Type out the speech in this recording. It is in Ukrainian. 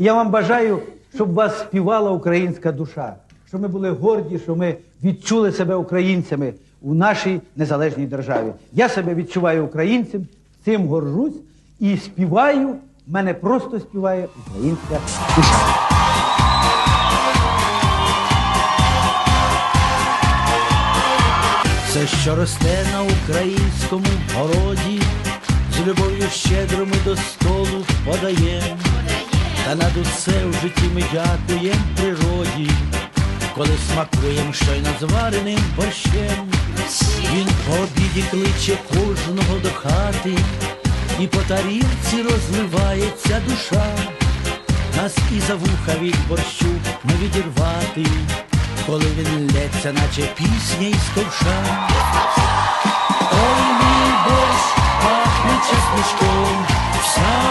Я вам бажаю, щоб вас співала українська душа, щоб ми були горді, що ми відчули себе українцями у нашій незалежній державі. Я себе відчуваю українцем, цим горжусь і співаю. мене просто співає українська душа. Все, що росте на українському городі, з любов'ю щедрими до столу подаєм. Та над усе в житті ми дякуєм природі, коли смакуєм щойно звареним борщем. Він по обіді кличе кожного до хати, і по тарілці розливається душа. Нас і за вуха від борщу не відірвати, коли він лється, наче пісня із ковша. Ой, мій борщ пахне чесничком, вся